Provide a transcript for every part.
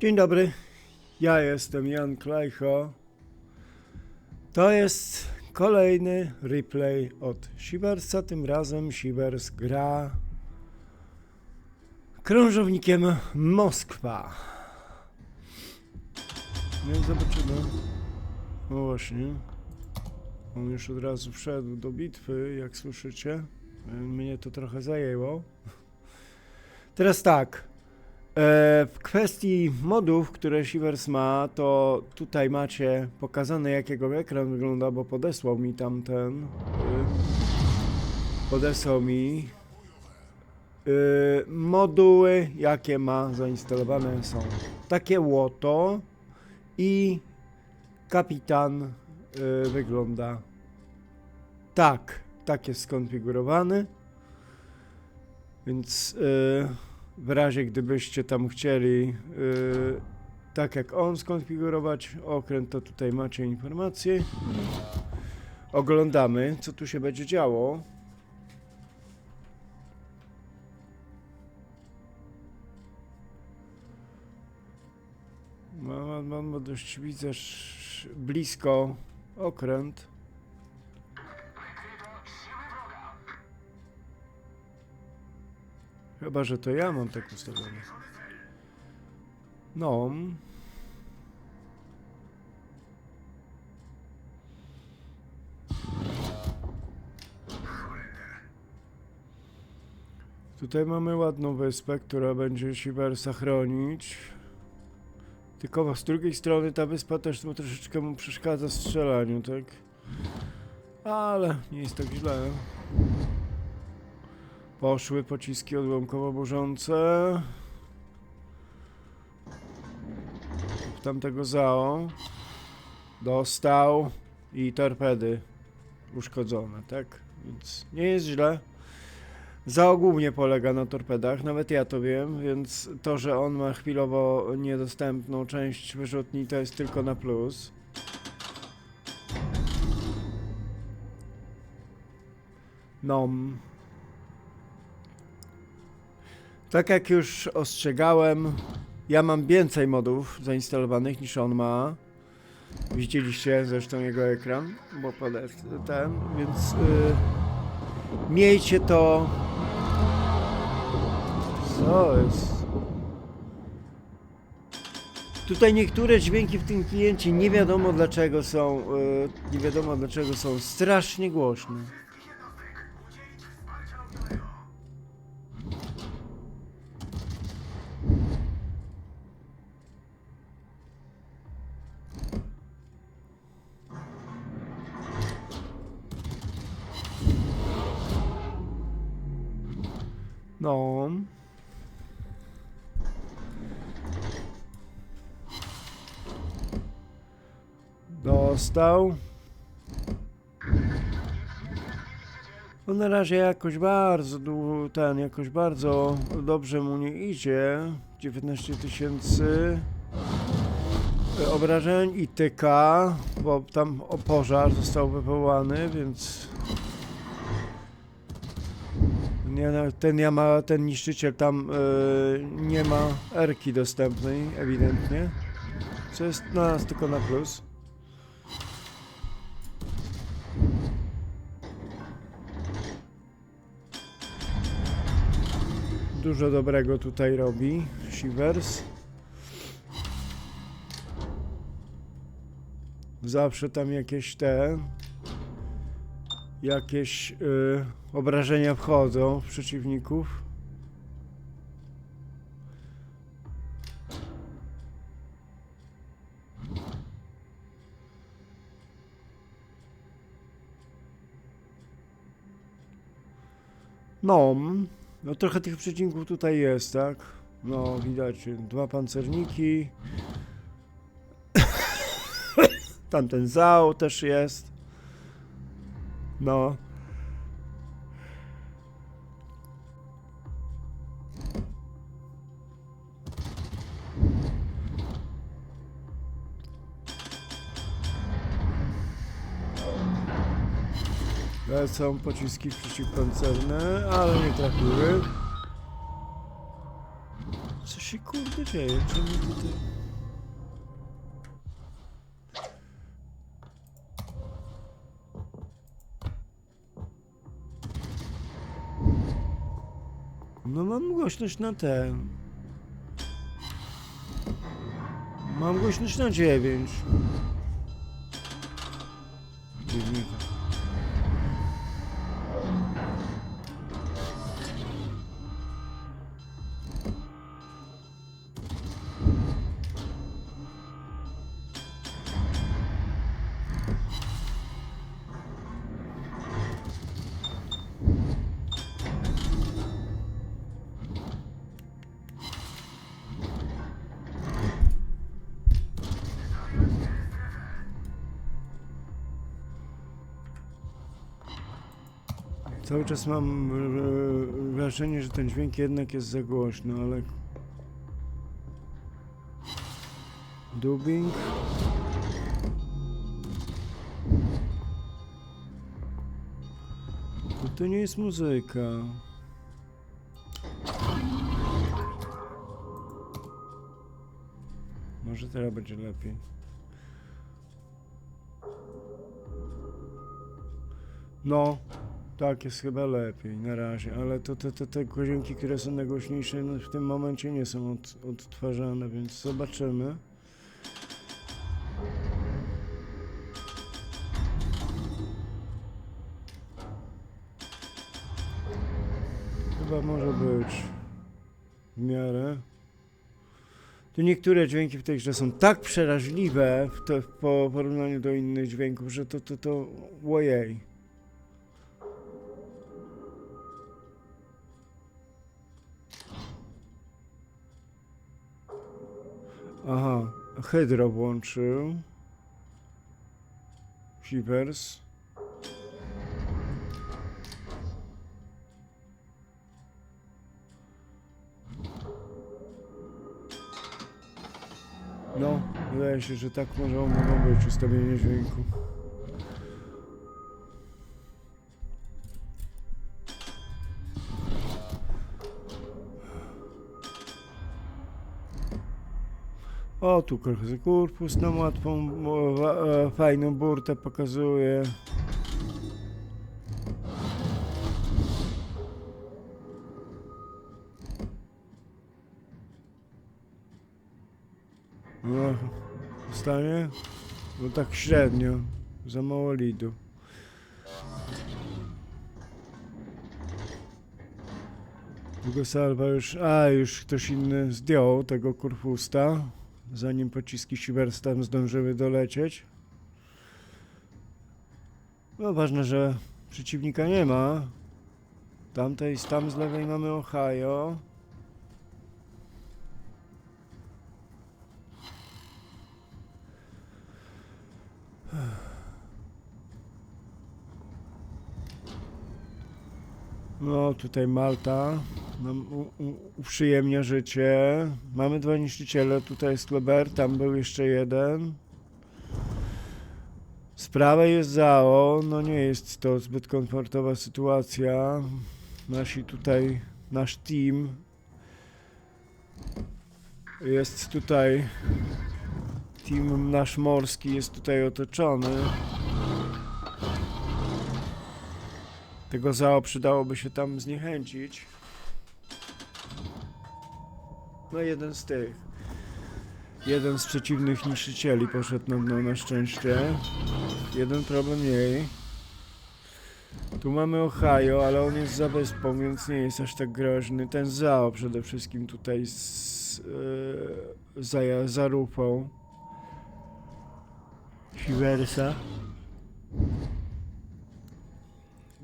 Dzień dobry, ja jestem Jan Klejcho. To jest kolejny replay od Sibersa. Tym razem Sibers gra krążownikiem Moskwa. No i zobaczymy. No właśnie. On już od razu wszedł do bitwy, jak słyszycie. Mnie to trochę zajęło. Teraz tak. E, W kwestii modów, które Shivers ma, to tutaj macie pokazane jak jego ekran wygląda, bo podesłał mi tamten. y, Podesłał mi y, moduły, jakie ma zainstalowane są. Takie łoto i kapitan y, wygląda tak. Tak jest skonfigurowany. Więc y, w razie gdybyście tam chcieli y, tak jak on skonfigurować okręt, to tutaj macie informacje. Oglądamy, co tu się będzie działo. Mam, mam, mam dość, widzę, blisko okręt. Chyba, że to ja mam tak ustawione. No. Tutaj mamy ładną wyspę, która będzie Siwersa chronić. Tylko z drugiej strony ta wyspa też mu troszeczkę mu przeszkadza w strzelaniu, tak? Ale nie jest tak źle. Poszły pociski odłamkowo-burzące. W tamtego ZAO. Dostał. I torpedy uszkodzone, tak? Więc nie jest źle. ZAO głównie polega na torpedach, nawet ja to wiem, więc to, że on ma chwilowo niedostępną część wyrzutni, to jest tylko na plus. No. Tak jak już ostrzegałem, ja mam więcej modów zainstalowanych niż on ma. Widzieliście zresztą jego ekran, bo podest ten, więc y, miejcie to. Co jest? Tutaj niektóre dźwięki w tym kliencie nie wiadomo dlaczego są, y, nie wiadomo dlaczego są strasznie głośne. No. Dostał. No na razie jakoś bardzo ten, jakoś bardzo dobrze mu nie idzie. 19 tysięcy e, obrażeń i tyka, bo tam pożar został wywołany, więc nie, ten, ja ma, ten niszczyciel tam e, nie ma erki dostępnej, ewidentnie. Co jest na nas tylko na plus. Dużo dobrego tutaj robi Shivers. Zawsze tam jakieś te jakieś y, obrażenia wchodzą w przeciwników. No, no trochę tych przeciwników tutaj jest, tak? No, widać dwa pancerniki. Tamten zał też jest. No. Lecą pociski przeciwpancerne, ale nie trafiły. Co się kurde kurde dzieje? Czemu tutaj... No mam głośność na ten. Mam głośność na 9. Cały czas mam e, wrażenie, że ten dźwięk jednak jest za głośno, ale... Dubbing. To, to nie jest muzyka. Może teraz będzie lepiej. No, tak, jest chyba lepiej na razie, ale to te, te, te godzinki, które są najgłośniejsze no, w tym momencie nie są od, odtwarzane, więc zobaczymy. Chyba może być w miarę. Tu niektóre dźwięki w tej grze są tak przeraźliwe w to, w po porównaniu do innych dźwięków, że to, to, to, ojej. Aha, Hydro włączył. Shivers. No, wydaje się, że tak może mogą być ustawienie dźwięku. O, tu korpus nam łatwą, e, fajną burtę pokazuje. No, stanie? No tak średnio, za mało lidu. Długo salwa już, a już ktoś inny zdjął tego kurfusta zanim pociski Sivers tam zdążyły dolecieć. No ważne, że przeciwnika nie ma. Tamtej, tam z lewej mamy Ohio. No, tutaj Malta nam u, u, uprzyjemnia życie. Mamy dwa niszczyciele, tutaj jest Kleber, tam był jeszcze jeden. Z prawej jest Zao, no nie jest to zbyt komfortowa sytuacja. Nasi tutaj, nasz team jest tutaj, team nasz morski jest tutaj otoczony. Tego Zao przydałoby się tam zniechęcić. No jeden z tych. Jeden z przeciwnych niszczycieli poszedł na dno na szczęście. Jeden problem mniej. Tu mamy Ohio, ale on jest za wyspą, więc nie jest aż tak groźny. Ten Zao przede wszystkim tutaj z, yy, za, za rupą.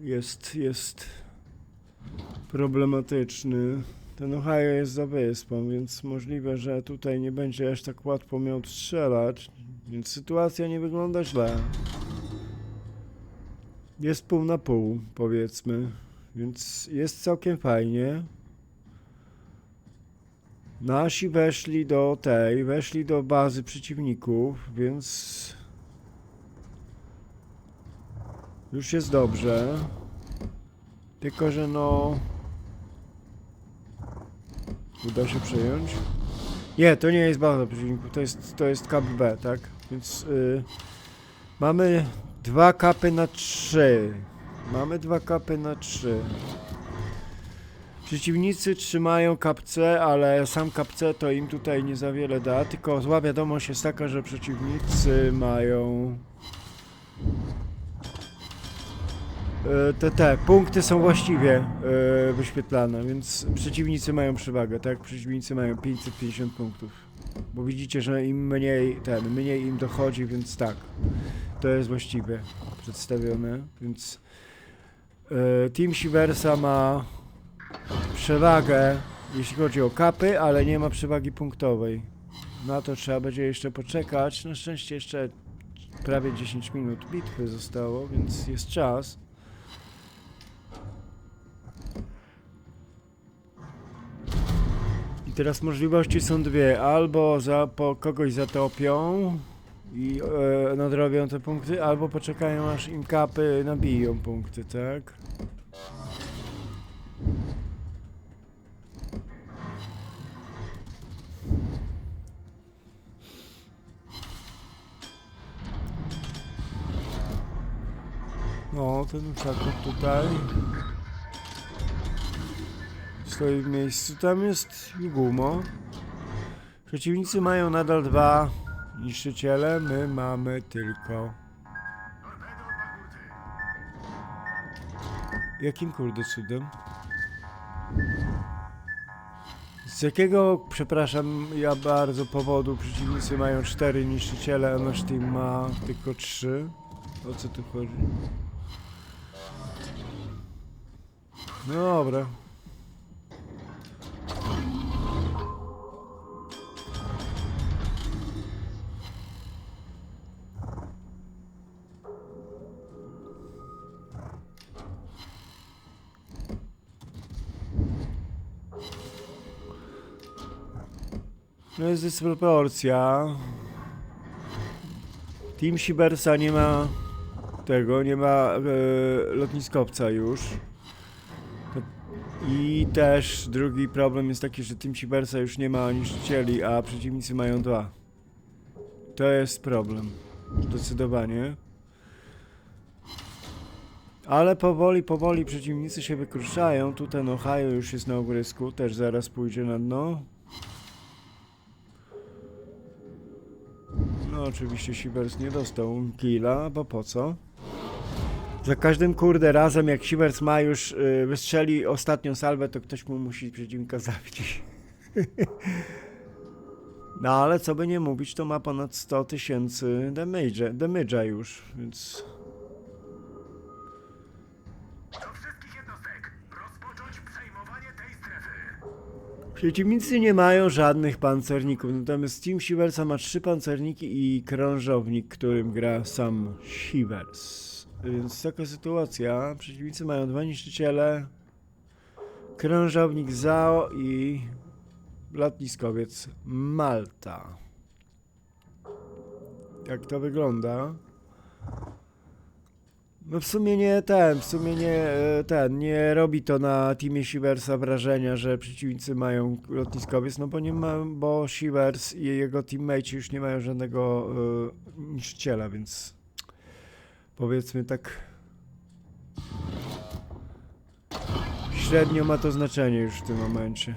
Jest, jest problematyczny. Ten Ohio jest za wyspą, więc możliwe, że tutaj nie będzie aż tak łatwo miał strzelać, więc sytuacja nie wygląda źle. Jest pół na pół, powiedzmy, więc jest całkiem fajnie. Nasi weszli do tej, weszli do bazy przeciwników, więc już jest dobrze. Tylko, że no... Uda się przejąć? Nie, to nie jest baza przeciwników, to jest, to jest kap B, tak? Więc y, mamy dwa kapy na trzy. Mamy dwa kapy na trzy. Przeciwnicy trzymają kapce, ale sam kapce to im tutaj nie za wiele da, tylko zła wiadomość jest taka, że przeciwnicy mają te, te punkty są właściwie e, wyświetlane, więc przeciwnicy mają przewagę, tak? Przeciwnicy mają 550 punktów. Bo widzicie, że im mniej ten, mniej im dochodzi, więc tak. To jest właściwie przedstawione, więc e, Team Siversa ma przewagę, jeśli chodzi o kapy, ale nie ma przewagi punktowej. Na to trzeba będzie jeszcze poczekać. Na szczęście jeszcze prawie 10 minut bitwy zostało, więc jest czas. Teraz możliwości są dwie. Albo za, po kogoś zatopią i e, nadrobią te punkty, albo poczekają aż im kapy nabiją punkty, tak? No, ten Kraków tutaj stoi w miejscu. Tam jest Jugumo. Przeciwnicy mają nadal dwa niszczyciele, my mamy tylko... Jakim kurde cudem? Z jakiego, przepraszam, ja bardzo powodu przeciwnicy mają cztery niszczyciele, a nasz team ma tylko trzy? O co tu chodzi? No dobra. Jest dysproporcja. Team Sibersa nie ma tego, nie ma e, lotniskowca już. I też drugi problem jest taki, że Team Sibersa już nie ma niszczycieli, a przeciwnicy mają dwa. To jest problem. Zdecydowanie. Ale powoli, powoli przeciwnicy się wykruszają. Tu ten Ohio już jest na ogrysku, też zaraz pójdzie na dno. No oczywiście Sivers nie dostał killa, bo po co? Za każdym kurde razem jak Sivers ma już y, wystrzeli ostatnią salwę, to ktoś mu musi przeciwnika zabić. no ale co by nie mówić, to ma ponad 100 tysięcy damage'a już, więc... Przeciwnicy nie mają żadnych pancerników, natomiast Team Siversa ma trzy pancerniki i krążownik, którym gra sam Sivers. Więc taka sytuacja. Przeciwnicy mają dwa niszczyciele, krążownik Zao i lotniskowiec Malta. Jak to wygląda? No w sumie nie ten, w sumie nie e, ten, nie robi to na teamie Shiversa wrażenia, że przeciwnicy mają lotniskowiec, no bo nie ma, bo Shivers i jego teammates już nie mają żadnego e, niszczyciela, więc powiedzmy tak średnio ma to znaczenie już w tym momencie.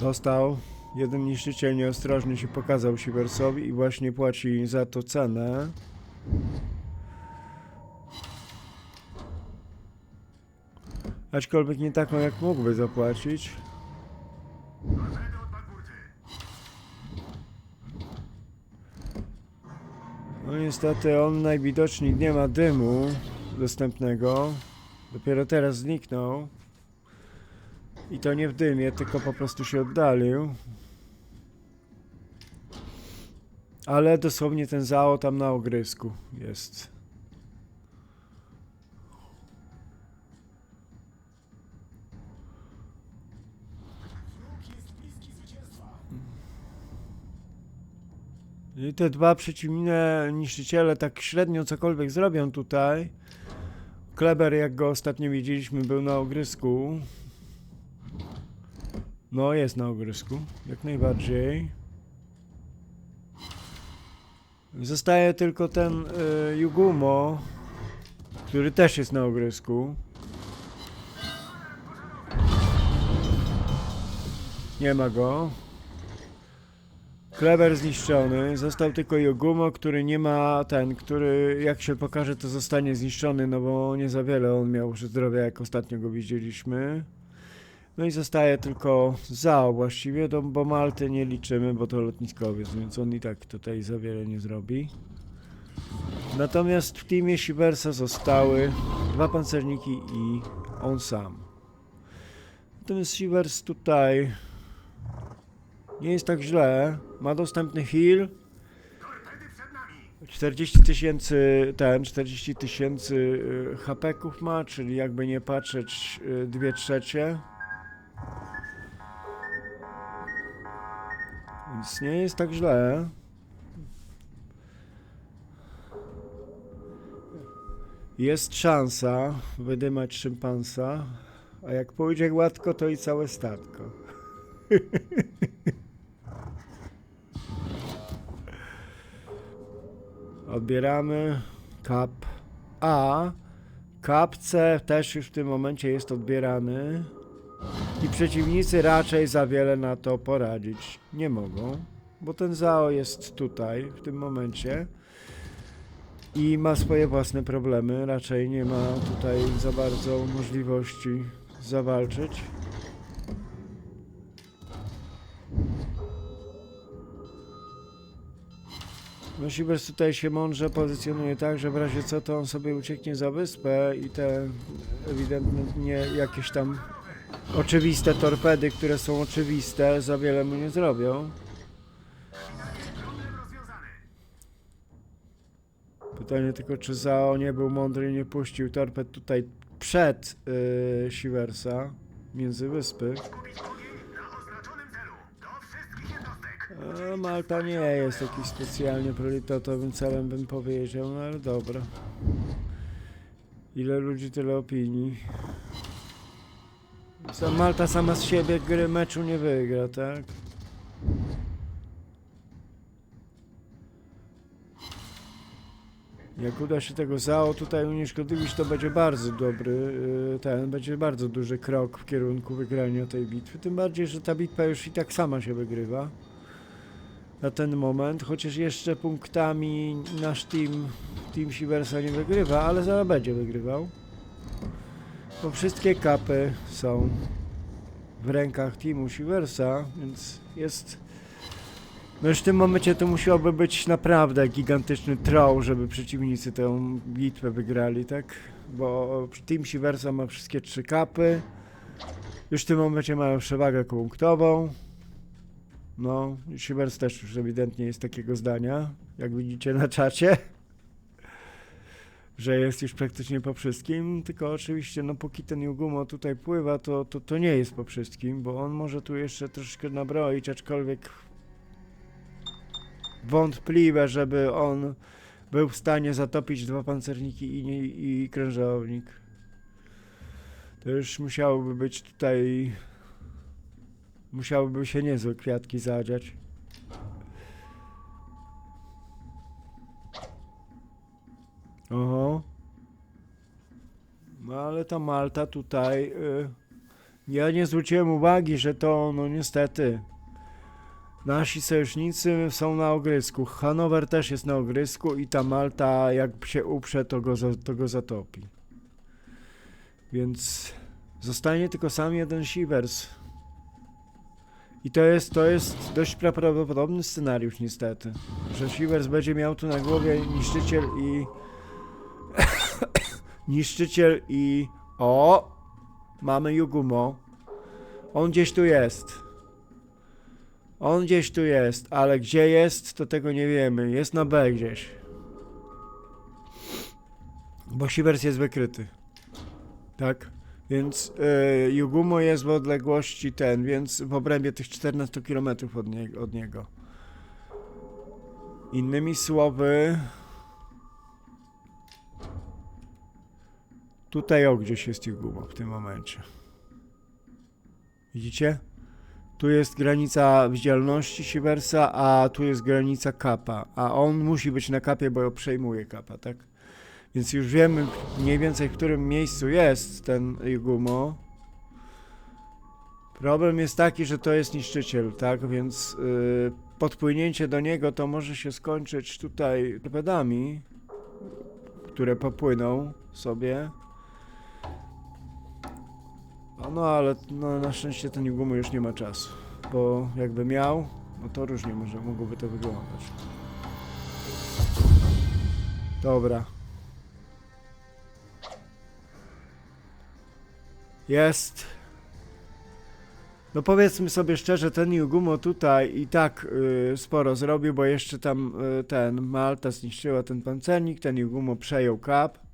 Dostał. Jeden niszczyciel nieostrożny się pokazał Siversowi i właśnie płaci za to cenę. Aczkolwiek nie taką, jak mógłby zapłacić. No niestety on najwidoczniej nie ma dymu dostępnego. Dopiero teraz zniknął. I to nie w dymie, tylko po prostu się oddalił. Ale dosłownie ten zao tam na ogrysku jest. I te dwa przeciwne niszczyciele tak średnio cokolwiek zrobią tutaj. Kleber, jak go ostatnio widzieliśmy, był na ogrysku. No, jest na ogrysku. Jak najbardziej. Zostaje tylko ten y, który też jest na ogrysku. Nie ma go. Kleber zniszczony. Został tylko Yogumo, który nie ma ten, który jak się pokaże to zostanie zniszczony, no bo nie za wiele on miał zdrowia jak ostatnio go widzieliśmy. No i zostaje tylko Zao właściwie, no, bo Malty nie liczymy, bo to lotniskowiec, więc on i tak tutaj za wiele nie zrobi. Natomiast w teamie Siversa zostały dwa pancerniki i on sam. Natomiast Sivers tutaj nie jest tak źle. Ma dostępny heal. Torpedy przed nami! 40 tysięcy, ten, 40 tysięcy y, HP-ków ma, czyli jakby nie patrzeć, y, dwie trzecie. Więc nie jest tak źle. Jest szansa wydymać szympansa, a jak pójdzie gładko, to i całe statko. Odbieramy kap A. Kap C też już w tym momencie jest odbierany. I przeciwnicy raczej za wiele na to poradzić nie mogą, bo ten Zao jest tutaj w tym momencie i ma swoje własne problemy. Raczej nie ma tutaj za bardzo możliwości zawalczyć. No Sibers tutaj się mądrze pozycjonuje tak, że w razie co to on sobie ucieknie za wyspę i te ewidentnie jakieś tam oczywiste torpedy, które są oczywiste, za wiele mu nie zrobią. Pytanie tylko, czy Zao nie był mądry i nie puścił torped tutaj przed yy, Siversa, między wyspy. Malta nie jest jakiś specjalnie priorytetowym celem, bym powiedział, no ale dobra. Ile ludzi, tyle opinii. Malta sama z siebie gry meczu nie wygra, tak? Jak uda się tego ZAO tutaj unieszkodliwić, to będzie bardzo dobry, yy, ten, będzie bardzo duży krok w kierunku wygrania tej bitwy. Tym bardziej, że ta bitwa już i tak sama się wygrywa na ten moment, chociaż jeszcze punktami nasz team, team Siversa nie wygrywa, ale zaraz będzie wygrywał. Bo wszystkie kapy są w rękach teamu Siversa, więc jest... No już w tym momencie to musiałoby być naprawdę gigantyczny troll, żeby przeciwnicy tę bitwę wygrali, tak? Bo team Siversa ma wszystkie trzy kapy. Już w tym momencie mają przewagę punktową. No, Shivers też już ewidentnie jest takiego zdania, jak widzicie na czacie, że jest już praktycznie po wszystkim, tylko oczywiście, no póki ten Yugumo tutaj pływa, to, to, to nie jest po wszystkim, bo on może tu jeszcze troszkę nabroić, aczkolwiek wątpliwe, żeby on był w stanie zatopić dwa pancerniki i, i krężownik. To już musiałoby być tutaj Musiałyby się niezłe kwiatki zadziać. Ta Malta tutaj... Y, ja nie zwróciłem uwagi, że to, no niestety... Nasi sojusznicy są na ogrysku. Hanower też jest na ogrysku i ta Malta jak się uprze, to go, za, to go zatopi. Więc zostanie tylko sam jeden Shivers. I to jest, to jest dość prawdopodobny scenariusz niestety, że Shivers będzie miał tu na głowie niszczyciel i... niszczyciel i... O! Mamy Yugumo. On gdzieś tu jest. On gdzieś tu jest, ale gdzie jest, to tego nie wiemy. Jest na B gdzieś. Bo Shivers jest wykryty. Tak? Więc y, Yugumo jest w odległości ten, więc w obrębie tych 14 km od, nie, od niego. Innymi słowy. Tutaj o gdzieś jest Yugumo w tym momencie. Widzicie? Tu jest granica widzialności Siversa, a tu jest granica kapa. A on musi być na kapie, bo przejmuje kapa, tak? Więc już wiemy mniej więcej w którym miejscu jest ten Igumo. Problem jest taki, że to jest niszczyciel, tak? Więc yy, podpłynięcie do niego to może się skończyć tutaj torpedami, które popłyną sobie. No, no ale no, na szczęście ten Igumo już nie ma czasu, bo jakby miał, no to różnie może mogłoby to wyglądać. Dobra. Jest. No powiedzmy sobie szczerze, ten Yugumo tutaj i tak y, sporo zrobił, bo jeszcze tam y, ten Malta zniszczyła ten pancernik, ten Yugumo przejął kap.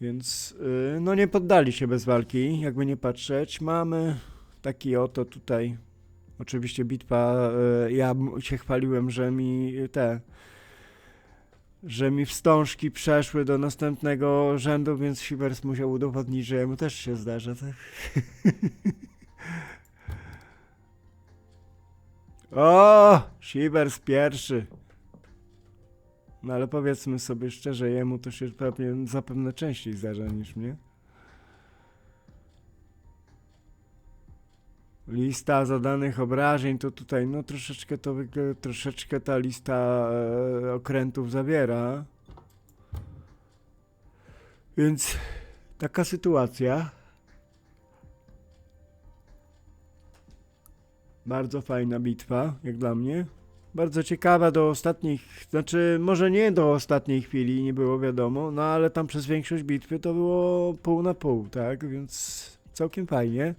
Więc y, no nie poddali się bez walki, jakby nie patrzeć. Mamy taki oto tutaj, oczywiście bitwa, y, ja się chwaliłem, że mi te, że mi wstążki przeszły do następnego rzędu, więc Sivers musiał udowodnić, że jemu też się zdarza, tak? o, Sivers pierwszy. No ale powiedzmy sobie szczerze, jemu to się pewnie zapewne częściej zdarza niż mnie. Lista zadanych obrażeń to tutaj, no troszeczkę to troszeczkę ta lista e, okrętów zawiera. Więc taka sytuacja. Bardzo fajna bitwa, jak dla mnie. Bardzo ciekawa do ostatnich, znaczy może nie do ostatniej chwili, nie było wiadomo, no ale tam przez większość bitwy to było pół na pół, tak? Więc całkiem fajnie.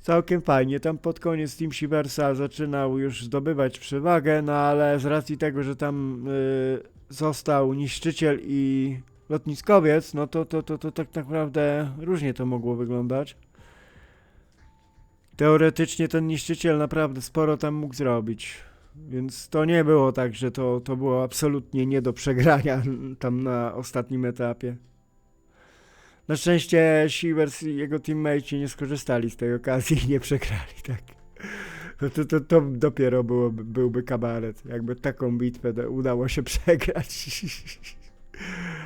Całkiem fajnie. Tam pod koniec Team Siversa zaczynał już zdobywać przewagę, no ale z racji tego, że tam y, został niszczyciel i lotniskowiec, no to, to, to, to tak naprawdę różnie to mogło wyglądać. Teoretycznie ten niszczyciel naprawdę sporo tam mógł zrobić. Więc to nie było tak, że to, to było absolutnie nie do przegrania tam na ostatnim etapie. Na szczęście Shivers i jego teammates nie skorzystali z tej okazji i nie przegrali, tak. To, to, to, dopiero byłoby, byłby kabaret, jakby taką bitwę da- udało się przegrać.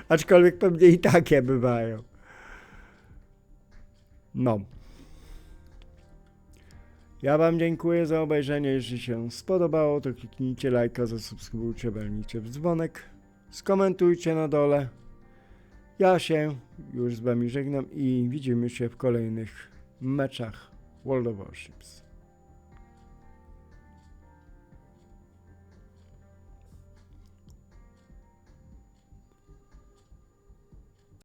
Aczkolwiek pewnie i takie bywają. No. Ja wam dziękuję za obejrzenie. Jeśli się spodobało, to kliknijcie lajka, zasubskrybujcie, walnijcie w dzwonek, skomentujcie na dole. Ja się już z wami żegnam i widzimy się w kolejnych meczach World of Warships.